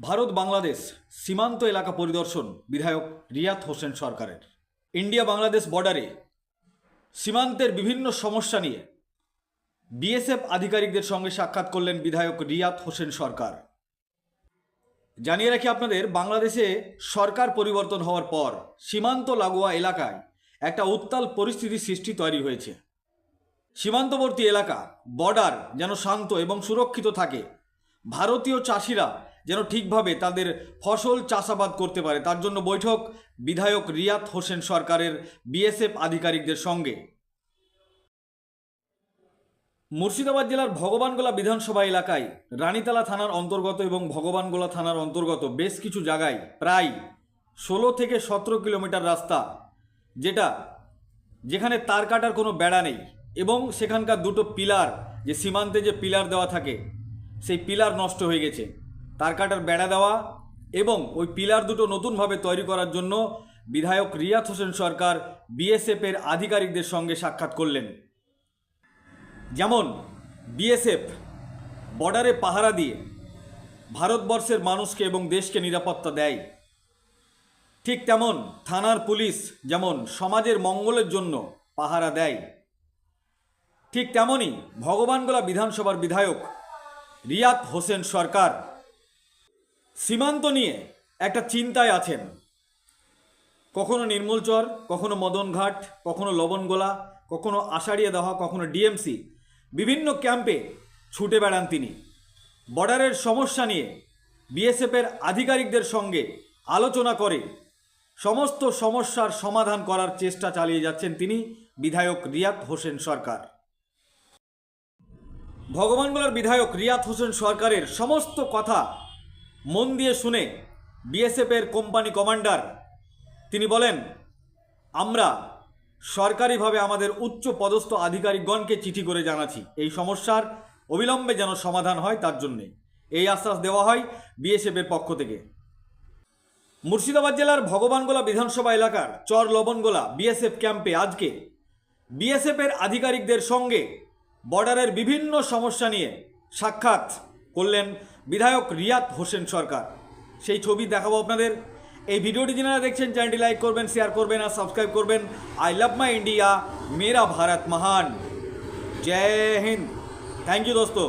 ভারত বাংলাদেশ সীমান্ত এলাকা পরিদর্শন বিধায়ক রিয়াত হোসেন সরকারের। ইন্ডিয়া বাংলাদেশ বর্ডারে সীমান্তের বিভিন্ন সমস্যা নিয়ে বিএসএফ আধিকারিকদের সঙ্গে সাক্ষাৎ করলেন বিধায়ক রিয়াত হোসেন সরকার। জানিয়ে রাখি আপনাদের, বাংলাদেশে সরকার পরিবর্তন হওয়ার পর সীমান্ত লাগোয়া এলাকায় একটা উত্তাল পরিস্থিতি সৃষ্টি তৈরি হয়েছে। সীমান্তবর্তী এলাকা, বর্ডার যেন শান্ত এবং সুরক্ষিত থাকে। ভারতীয় চাষিরা যেন ঠিকভাবে তাদের ফসল চাষাবাদ করতে পারে। তার জন্য বৈঠক বিধায়ক রিয়াত হোসেন সরকারের বিএসএফ আধিকারিকদের সঙ্গে। মুর্শিদাবাদ জেলার ভগবানগোলা বিধানসভা এলাকায় রানীতলা থানার অন্তর্গত এবং ভগবানগোলা থানার অন্তর্গত বেশ কিছু জায়গায় প্রায় ষোলো থেকে সতেরো কিলোমিটার রাস্তা, যেটা যেখানে তার কাটার কোনো বেড়া নেই এবং সেখানকার দুটো পিলার, যে সীমান্তে যে পিলার দেওয়া থাকে, সেই পিলার নষ্ট হয়ে গেছে। তার কাটার বেড়া দেওয়া এবং ওই পিলার দুটো নতুনভাবে তৈরি করার জন্য বিধায়ক রিয়াত হোসেন সরকার বিএসএফের আধিকারিকদের সঙ্গে সাক্ষাৎ করলেন। যেমন, বিএসএফ বর্ডারে পাহারা দিয়ে ভারতবর্ষের মানুষকে এবং দেশকে নিরাপত্তা দেয়। ঠিক তেমন থানার পুলিশ যেমন সমাজের মঙ্গলের জন্য পাহারা দেয়। ঠিক তেমনই ভগবানগোলা বিধানসভার বিধায়ক রিয়াত হোসেন সরকার সীমান্ত নিয়ে একটা চিন্তায় আছেন। কখনো নির্মূলচর কখনো মদনঘাট কখনো লবণগোলা কখনো আষাঢ়িয়া দহা, কখনো ডিএমসি, বিভিন্ন ক্যাম্পে ছুটে বেড়ান তিনি। বর্ডারের সমস্যা নিয়ে বিএসএফের আধিকারিকদের সঙ্গে আলোচনা করে সমস্ত সমস্যার সমাধান করার চেষ্টা চালিয়ে যাচ্ছেন তিনি বিধায়ক রিয়াত হোসেন সরকার। ভগবানগোলার বিধায়ক রিয়াত হোসেন সরকারের সমস্ত কথা মন দিয়ে শুনে বিএসএফের কোম্পানি কমান্ডার তিনি বলেন, আমরা সরকারিভাবে আমাদের উচ্চ পদস্থ আধিকারিকগণকে চিঠি করে জানাচ্ছি। এই সমস্যার অবিলম্বে যেন সমাধান হয় তার জন্যে। এই আশ্বাস দেওয়া হয় বিএসএফের পক্ষ থেকে। মুর্শিদাবাদ জেলার ভগবানগোলা বিধানসভা এলাকার চর লবণগোলা বিএসএফ ক্যাম্পে আজকে বিএসএফের আধিকারিকদের সঙ্গে বর্ডারের বিভিন্ন সমস্যা নিয়ে সাক্ষাৎ করলেন বিধায়ক রিয়াত হোসেন সরকার। সেই ছবি দেখাবো আপনাদের। এই ভিডিওটি যারা দেখছেন, চ্যানেলটি লাইক করবেন, শেয়ার করবেন আর সাবস্ক্রাইব করবেন। আই লাভ মাই ইন্ডিয়া, মেরা ভারত মহান। জয় হিন্দ। Thank you দোস্তো।